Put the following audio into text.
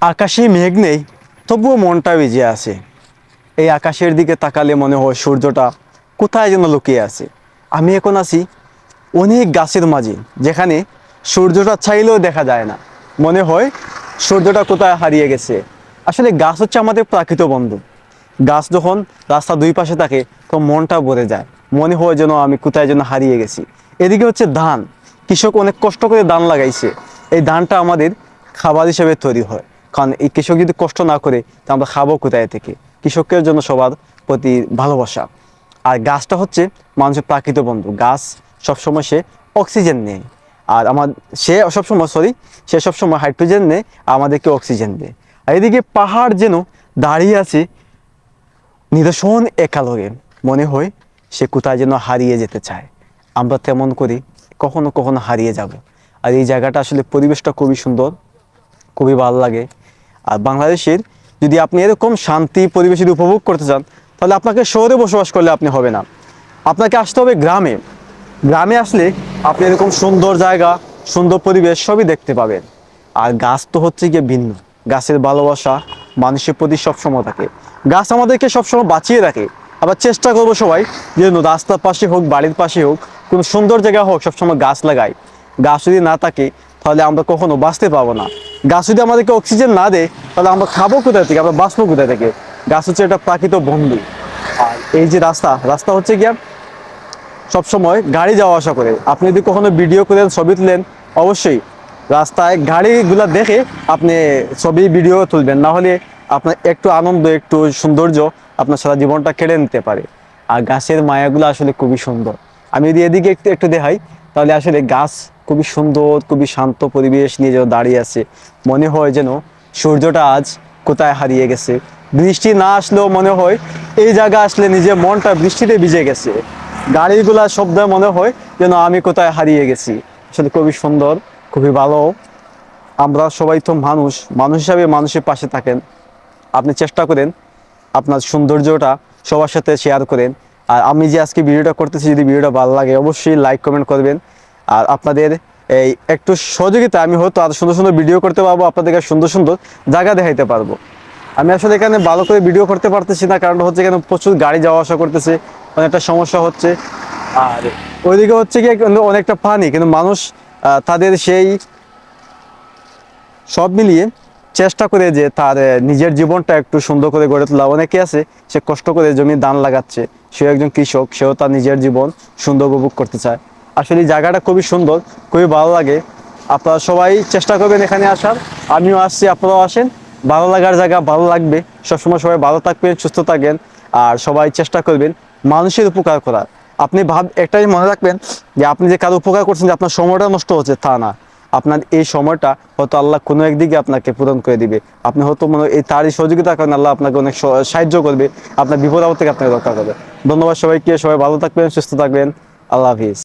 আকাশে মেঘ নেই, তবুও মনটা ভিজে আছে। এই আকাশের দিকে তাকালে মনে হয় সূর্যটা কোথায় যেন লুকিয়ে আছে। আমি এখন আছি অনেক গাছের মাঝে, যেখানে সূর্যটা চাইলেও দেখা যায় না। মনে হয় সূর্যটা কোথায় হারিয়ে গেছে। আসলে গাছ হচ্ছে আমাদের প্রাকৃত বন্ধু। গাছ যখন রাস্তা দুই পাশে থাকে তো মনটা ভরে যায়। মনে হয় যেন আমি কোথায় যেন হারিয়ে গেছি। এদিকে হচ্ছে ধান। কৃষক অনেক কষ্ট করে ধান লাগাইছে। এই ধানটা আমাদের খাবার হিসেবে তৈরি হয়। কারণ এই কৃষক যদি কষ্ট না করে, তা আমরা খাব কোথায় থেকে? কৃষকের জন্য সবার প্রতি ভালোবাসা। আর গাছটা হচ্ছে মানুষের প্রাকৃত বন্ধু। গাছ সবসময় সে অক্সিজেন নেয়। আর আমার, সে সবসময় সরি সে সবসময় হাইড্রোজেন নেয়, আমাদেরকে অক্সিজেন দেয়। আর এদিকে পাহাড় যেন দাঁড়িয়ে আছে নিদর্শন একালগে। মনে হয় সে কোথায় যেন হারিয়ে যেতে চায়। আমরা তেমন করি কখনো কখনো হারিয়ে যাব। আর এই জায়গাটা আসলে পরিবেশটা খুবই সুন্দর, খুবই ভালো লাগে। আর বাংলাদেশের যদি আপনি এরকম শান্তি পরিবেশ যদি উপভোগ করতে চান, তাহলে আপনাকে শহরে বসবাস করলে আপনি হবে না। আপনাকে আসতে হবে গ্রামে। গ্রামে আসলে আপনি এরকম সুন্দর জায়গা, সুন্দর পরিবেশ সবই দেখতে পাবেন। আর গাছ তো হচ্ছে গিয়ে ভিন্ন। গাছের ভালোবাসা মানুষের প্রতি সবসময় থাকে। গাছ আমাদেরকে সবসময় বাঁচিয়ে রাখে। আবার চেষ্টা করব সবাই যেন রাস্তার পাশে হোক, বাড়ির পাশে হোক, কোনো সুন্দর জায়গা হোক, সবসময় গাছ লাগাই গাছ যদি না থাকে তাহলে আমরা কখনো বাঁচতে পারব না। গাছ যদি আমাদেরকে অক্সিজেন না দেয়, তাহলে আমরা খাব কোথায় থেকে? আমরা বাঁচবো কোথায় থেকে? গাছ হচ্ছে একটা প্রাকৃত বন্ধু। আর এই যে রাস্তা রাস্তা হচ্ছে গিয়া সবসময় গাড়ি যাওয়া আসা করে। আপনি যদি কখনো ভিডিও করেন, ছবি তুলেন, অবশ্যই রাস্তায় গাড়িগুলো দেখে আপনি ছবি ভিডিও তুলবেন। না হলে আপনার একটু আনন্দ, একটু সৌন্দর্য আপনার সারা জীবনটা কেড়ে নিতে পারে। আর গাছের মায়াগুলো আসলে খুবই সুন্দর। আমি যদি এদিকে একটু একটু দেখাই, তাহলে আসলে গাছ খুবই সুন্দর, খুবই শান্ত পরিবেশ নিয়ে যেন দাঁড়িয়ে আছে। মনে হয় যেন সূর্যটা আজ কোথায় হারিয়ে গেছে। বৃষ্টি না আসলেও মনে হয় এই জায়গা আসলে নিজের মনটা বৃষ্টিতে ভিজে গেছে। গাড়িগুলা শব্দ মনে হয় যেন আমি কোথায় হারিয়ে গেছি। আসলে খুবই সুন্দর, খুবই ভালো। আমরা সবাই তো মানুষ মানুষ হিসাবে মানুষের পাশে থাকেন। আপনি চেষ্টা করেন আপনার সৌন্দর্যটা সবার সাথে শেয়ার করেন। আর আমি যে আজকে ভিডিওটা করতেছি, যদি ভিডিওটা ভালো লাগে, অবশ্যই লাইক কমেন্ট করবেন। আর আপনাদের এই একটু সহযোগিতা, আমি হয়তো আর সুন্দর সুন্দর ভিডিও করতে পারব, আপনাদেরকে সুন্দর সুন্দর জায়গা দেখাইতে পারব। আমি আসলে এখানে ভালো করে ভিডিও করতে পারতেছি না, কারণ হচ্ছে এখানে প্রচুর গাড়ি যাওয়া আসা করতেছে, অনেকটা সমস্যা হচ্ছে। আর ওইদিকে হচ্ছে কি অনেকটা পানি কিন্তু মানুষ তাদের সেই সব মিলিয়ে চেষ্টা করে যে তার নিজের জীবনটা একটু সুন্দর করে গড়ে তোলা। অনেকে আছে, সে কষ্ট করে জমি ধান লাগাচ্ছে সে একজন কৃষক, সেও তার নিজের জীবন সুন্দর উপভোগ করতে চায়। আসলে জায়গাটা খুবই সুন্দর, খুবই ভালো লাগে। আপনারা সবাই চেষ্টা করবেন এখানে আসার। আমিও আসছি, আপনারাও আসেন। ভালো লাগার জায়গা, ভালো লাগবে। সবসময় সবাই ভালো থাকবেন, সুস্থ থাকবেন আর সবাই চেষ্টা করবেন মানুষের উপকার করার। আপনি ভাব, একটাই মনে রাখবেন যে আপনি যে কারও উপকার করছেন যে আপনার সময়টা নষ্ট হচ্ছে, তা না। আপনার এই সময়টা হয়তো আল্লাহ কোনো একদিকে আপনাকে পূরণ করে দিবে। আপনি হয়তো মনে এই তারই সহযোগিতার কারণে আল্লাহ আপনাকে অনেক সাহায্য করবে, আপনার বিপদ আপদ থেকে আপনাকে রক্ষা করবে। ধন্যবাদ সবাইকে, সবাই ভালো থাকবেন, সুস্থ থাকবেন। আল্লাহ হাফিজ।